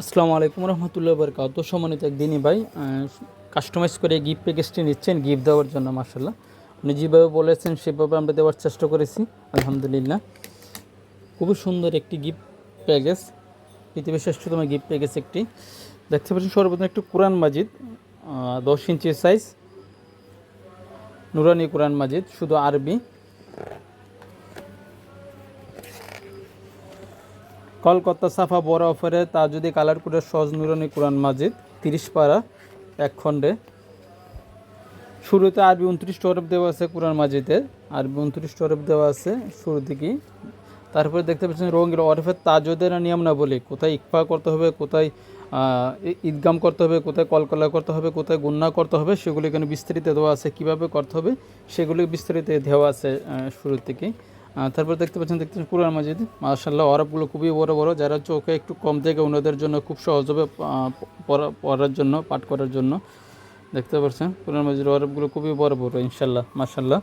আসসালামু আলাইকুম রহমতুল্লাহ বরকাত সম্মানিত একদিনই ভাই কাস্টমাইজ করে গিফট প্যাকেজটি নিচ্ছেন গিফট দেওয়ার জন্য মার্শাল্লাহ উনি যেভাবে বলেছেন, সেভাবে আমরা দেওয়ার চেষ্টা করেছি, আলহামদুলিল্লাহ। খুবই সুন্দর একটি গিফট প্যাকেজ পৃথিবীর শ্রেষ্ঠতম গিফট প্যাকেজ একটি। দেখতে পাচ্ছেন, সর্বপ্রথম একটি কোরআন মাজিদ দশ ইঞ্চি সাইজ নুরানি কোরআন মাজিদ, শুধু আরবি। কলকাতা সাফা বড় অফারে, তা যদি কালার করে সহজ নুরানি কোরআন মাজিদ, তিরিশ পাড়া এক খণ্ডে। শুরুতে আরবি উনত্রিশ টরফ দেওয়া আছে কোরআন মাজিদে, আরবি উনত্রিশ টরফ দেওয়া আছে শুরু থেকেই তারপরে দেখতে পাচ্ছেন রঙের অরফের তাজদের নিয়ম না বলি কোথায় ইকফা করতে হবে, কোথায় ঈদগাম করতে হবে, কোথায় কলকলা করতে হবে, কোথায় গুন্না করতে হবে, সেগুলো এখানে বিস্তারিত দেওয়া আছে, কীভাবে করতে হবে, সেগুলি বিস্তারিত দেওয়া আছে শুরু থেকেই তারপর দেখতে পাচ্ছেন দেখতে পাচ্ছেন কোরআন মাজিদ। মার্শাল্লাহ অরবগুলো খুবই বড় বড়, যারা চোখে একটু কম থেকে ওনাদের জন্য খুব সহজ হবে পড়া- পড়ার জন্য, পাঠ করার জন্য। দেখতে পাচ্ছেন, কোরআন মাজিদ অরবগুলো খুবই বড় বড় ইনশাল্লাহ মার্শাল্লাহ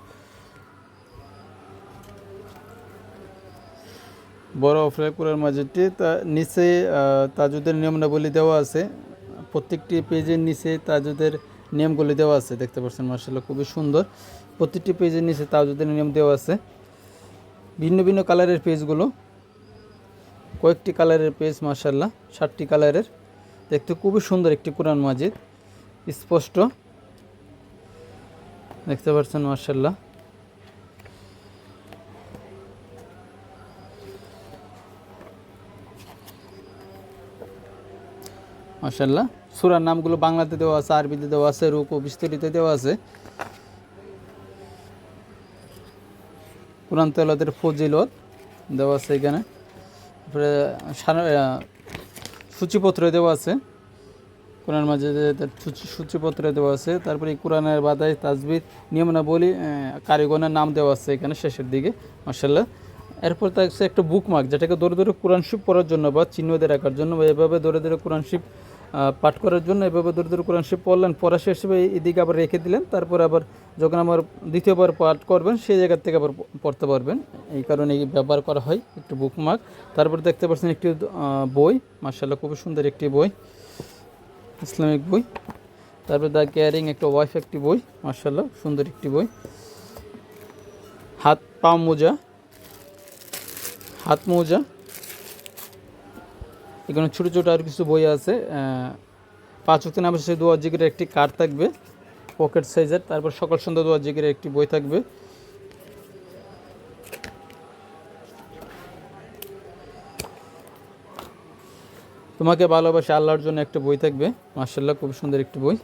বড় অফারের কোরআন মাজিদটি, তা নিচে তাজুদের নিয়মাবলী দেওয়া আছে। প্রত্যেকটি পেজের নিচে তাজুদের নিয়মগুলি দেওয়া আছে, দেখতে পাচ্ছেন মার্শাল্লাহ খুবই সুন্দর। প্রত্যেকটি পেজের নিচে তাজুদের নিয়ম দেওয়া আছে। ভিন্ন ভিন্ন কালারের পেজগুলো। কয়েকটি কালারের পেজ মার্শাল্লাহ ষাটটি কালারের। দেখতে খুবই সুন্দর একটি কোরআন মাজিদ, স্পষ্ট। দেখতে পাচ্ছেন মার্শাল্লাহ মার্শাল্লাহ সুরার নামগুলো বাংলাতে দেওয়া আছে, আরবিতে দেওয়া আছে, রুকু বিস্তারিত দেওয়া আছে। কোরআন তেলাদের ফজিলত দেওয়া আছে এখানে। তারপরে সূচিপত্র দেওয়া আছে। কোরআন মাঝে তার সূচিপত্র দেওয়া আছে। তারপরে কোরআনের বাদাই তাজবির নিয়মনাবলী আহ, কারিগণের নাম দেওয়া আছে এখানে শেষের দিকে মার্শাল্লাহ এরপর থাকছে একটা বুকমার্ক যেটাকে দৌড়ে দৌড়ে কোরআন শিব পড়ার জন্য বা চিহ্ন দিয়ে রাখার জন্য বা এভাবে দৌড়ে দৌড়ে কোরআন শিব আহ, পাঠ করার জন্য এভাবে দূর দূর কোরআন শিব পড়লেন। পড়া শেষ হবে এদিকে আবার রেখে দিলেন। তারপর আবার যখন আমার দ্বিতীয়বার পাঠ করবেন, সেই জায়গার থেকে আবার পড়তে পারবেন। এই কারণে এই ব্যবহার করা হয়, একটু বুকমার্ক তারপর দেখতে পাচ্ছেন একটি বই। মার্শাল্লাহ খুবই সুন্দর একটি বই। ইসলামিক বই। তারপর দ্য কেয়ারিং, একটা ওয়াইফ একটি বই। মার্শাল্লাহ সুন্দর একটি বই। হাত পা মোজা। হাত মোজা এখানে ছোটো ছোটো আর কিছু বই আছে পাঁচ উক্তি নামের সেই দোয়া জিগিরের একটি কার্ড থাকবে, পকেট সাইজের, তারপর সকাল সন্ধ্যা দোয়া জিগিরের একটি বই থাকবে। তোমাকে ভালোবাসে আল্লাহর জন্য একটা বই থাকবে মার্শাল্লাহ খুব সুন্দর একটি বই।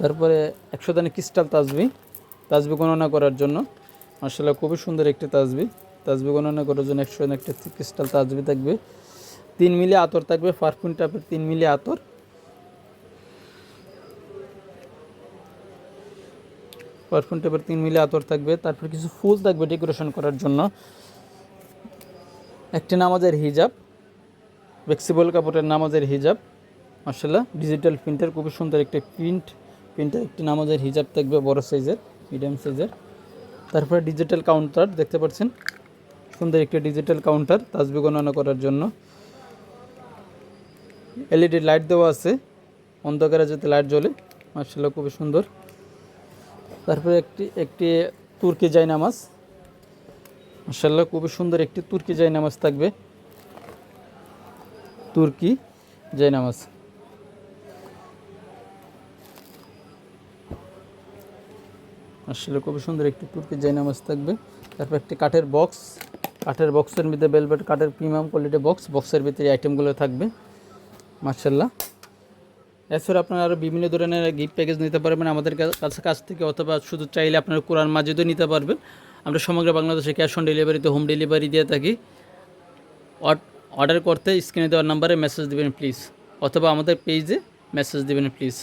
তারপরে একশো দানে ক্রিস্টাল তাজবি তাজবি গণনা করার জন্য মার্শাল্লাহ খুবই সুন্দর একটি তাজবি। তাজবি গণনা করার জন্য একশো একটা ক্রিস্টাল তাজবি থাকবে। তিন মিলি আতর থাকবে পারফিউম টাপের তিন মিলি আতর। পারফিউম টাপের তিন মিলি আতর থাকবে। তারপর কিছু ফুল থাকবে ডেকোরেশন করার জন্য। একটি নামাজের হিজাব ফ্লেক্সিবল কাপড়ের নামাজের হিজাব মার্শাল্লাহ ডিজিটাল প্রিন্টার খুবই সুন্দর একটি প্রিন্ট প্রিন্টার একটি নামাজের হিজাব থাকবে, বড় সাইজের মিডিয়াম সাইজের তারপরে ডিজিটাল কাউন্টার দেখতে পাচ্ছেন। সুন্দর একটি ডিজিটাল কাউন্টার তাজবি গণনা করার জন্য। এলইডি লাইট দেওয়া আছে। অন্ধকারে যাতে লাইট জ্বলে মার্শাল্লাহ খুবই সুন্দর। তারপরে একটি একটি তুর্কি জাই নামাজ মার্শাল্লাহ খুবই সুন্দর একটি তুর্কি জাই নামাজ থাকবে। তুর্কি জাই নামাজ আসলে খুবই সুন্দর একটি তুর্কি জাই নামাজ থাকবে। তারপর একটি কাঠের বক্স কাঠের বক্সের মধ্যে বেলভেট কাঠের প্রিমিয়াম কোয়ালিটি বক্স বক্সের ভিতরে আইটেমগুলো থাকবে। মার্শাল্লাহ এছাড়া আপনারা আরও বিভিন্ন ধরনের গিফট প্যাকেজ নিতে পারবেন আমাদের কাছে কাছ থেকে, অথবা শুধু চাইলে আপনারা কোরআন মাজিদও নিতে পারবেন। আমরা সমগ্র বাংলাদেশে ক্যাশ অন ডেলিভারিতে হোম ডেলিভারি দিয়ে থাকি। অর্ডার করতে স্ক্রিনে দেওয়ার নাম্বারে মেসেজ দেবেন প্লিজ অথবা আমাদের পেজে মেসেজ দেবেন প্লিজ